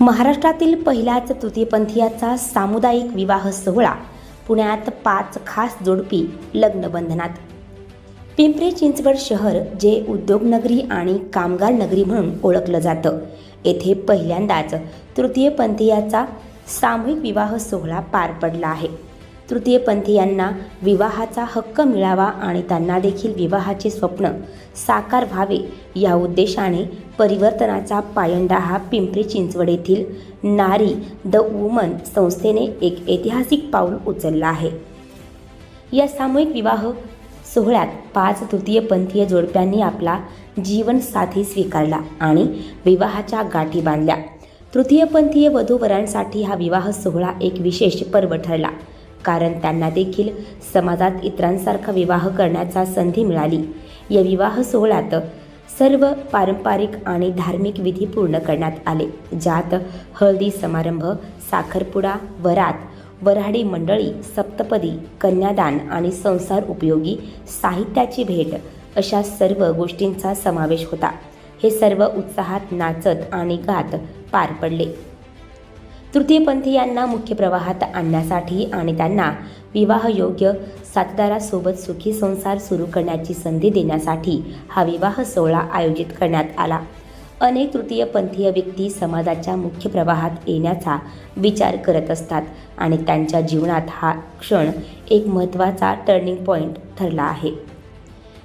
महाराष्ट्रातील पहिल्याच तृतीयपंथीयाचा सामुदायिक विवाह सोहळा पुण्यात पाच खास जोडपी लग्नबंधनात पिंपरी चिंचवड शहर जे उद्योगनगरी आणि कामगार नगरी म्हणून ओळखलं जातं. येथे पहिल्यांदाच तृतीयपंथीयाचा सामूहिक विवाह सोहळा पार पडला आहे. तृतीयपंथीयांना विवाहाचा हक्क मिळावा आणि त्यांना देखील विवाहाचे स्वप्न साकार व्हावे या उद्देशाने परिवर्तनाचा पायंडा हा पिंपरी चिंचवड येथील नारी द वुमन संस्थेने एक ऐतिहासिक पाऊल उचललं आहे. या सामूहिक विवाह सोहळ्यात पाच तृतीयपंथीय जोडप्यांनी आपला जीवनसाथी स्वीकारला आणि विवाहाच्या गाठी बांधल्या. तृतीयपंथीय वधूवरांसाठी हा विवाह सोहळा एक विशेष पर्व ठरला. कारण त्यांना देखील समाजात इतरांसारखा विवाह करण्याचा संधी मिळाली. या विवाह सोहळ्यात सर्व पारंपरिक आणि धार्मिक विधी पूर्ण करण्यात आले ज्यात हळदी समारंभ साखरपुडा वरात वऱ्हाडी मंडळी सप्तपदी कन्यादान आणि संसार उपयोगी साहित्याची भेट अशा सर्व गोष्टींचा समावेश होता. हे सर्व उत्साहात नाचत आणि गात पार पडले. तृतीयपंथीयांना मुख्य प्रवाहात आणण्यासाठी आणि त्यांना विवाहयोग्य साथदारासोबत सुखी संसार सुरू करण्याची संधी देण्यासाठी हा विवाह सोहळा आयोजित करण्यात आला. अनेक तृतीयपंथीय व्यक्ती समाजाच्या मुख्य प्रवाहात येण्याचा विचार करत असतात आणि त्यांच्या जीवनात हा क्षण एक महत्त्वाचा टर्निंग पॉईंट ठरला आहे.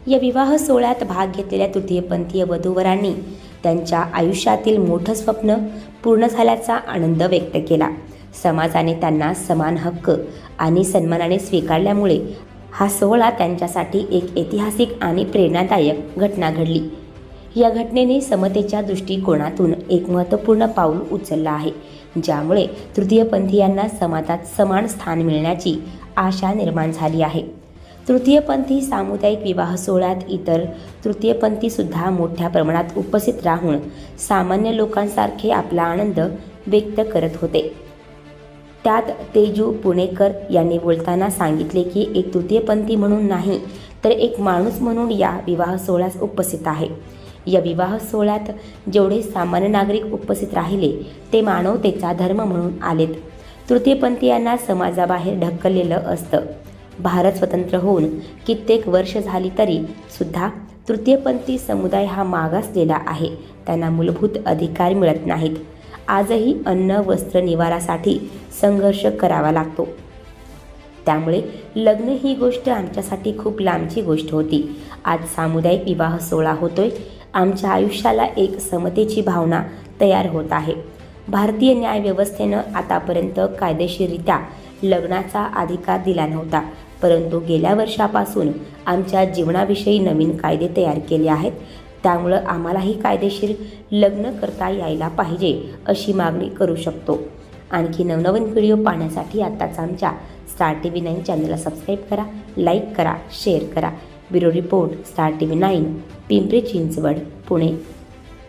या विवाह सोहळ्यात भाग घेतलेल्या तृतीयपंथीय वधूवरांनी त्यांच्या आयुष्यातील मोठं स्वप्न पूर्ण झाल्याचा आनंद व्यक्त केला. समाजाने त्यांना समान हक्क आणि सन्मानाने स्वीकारल्यामुळे हा सोहळा त्यांच्यासाठी एक ऐतिहासिक आणि प्रेरणादायक घटना घडली. या घटनेने समतेच्या दृष्टिकोनातून एक महत्त्वपूर्ण पाऊल उचललं आहे ज्यामुळे तृतीयपंथीयांना समाजात समान स्थान मिळण्याची आशा निर्माण झाली आहे. तृतीयपंथी सामुदायिक विवाह सोहळ्यात इतर तृतीयपंथीसुद्धा मोठ्या प्रमाणात उपस्थित राहून सामान्य लोकांसारखे आपला आनंद व्यक्त करत होते. त्यात तेजू पुणेकर यांनी बोलताना सांगितले की एक तृतीयपंथी म्हणून नाही तर एक माणूस म्हणून या विवाह सोहळ्यास उपस्थित आहे. या विवाह सोहळ्यात जेवढे सामान्य नागरिक उपस्थित राहिले ते मानवतेचा धर्म म्हणून आलेत. तृतीयपंथीयांना समाजाबाहेर ढकललेलं असतं. भारत स्वतंत्र होऊन कित्येक वर्ष झाली तरी सुद्धा तृतीयपंथी समुदाय हा मागासलेला आहे. त्यांना मूलभूत अधिकार मिळत नाहीत. आजही अन्न वस्त्र निवारासाठी संघर्ष करावा लागतो. त्यामुळे लग्न ही गोष्ट आमच्यासाठी खूप लांबची गोष्ट होती. आज सामुदायिक विवाह सोहळा होतोय. आमच्या आयुष्याला एक समतेची भावना तयार होत आहे. भारतीय न्यायव्यवस्थेनं आतापर्यंत कायदेशीररित्या लग्नाचा अधिकार दिला नव्हता. परंतु गेल्या वर्षापासून आमच्या जीवनाविषयी नवीन कायदे तयार केले आहेत. त्यामुळं आम्हालाही कायदेशीर लग्न करता यायला पाहिजे अशी मागणी करू शकतो. आणखी नवनवीन व्हिडिओ पाहण्यासाठी आत्ताच आमच्या स्टार टी व्ही नाईन चॅनलला सबस्क्राईब करा लाईक करा शेअर करा. Bureau report star T V nine Pimpri Chinchwad Pune.